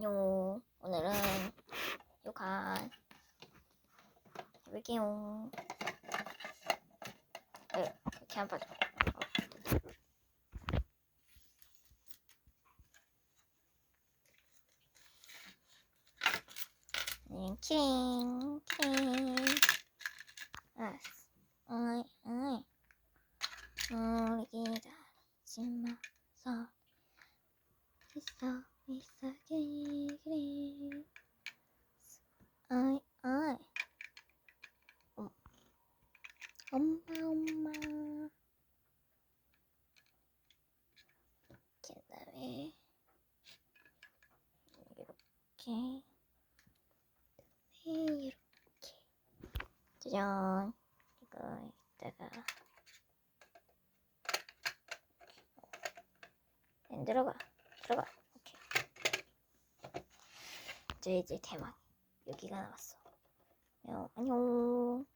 안녕. 오늘은 요간 해볼게요. 아유, 이렇게. 어, 됐다. 네, 키링, 키링. 알았어. 어이, 어이. 우리 기다리지 마서. 있어, 있어, 그래, 어이. 엄- 엄마, 엄마. 그 다음에, 이렇게. 이렇게. 짜잔. 이거, 이따가. 안 들어가. 들어가. 오케이. 이제 대망. 여기가 나왔어. 야, 안녕.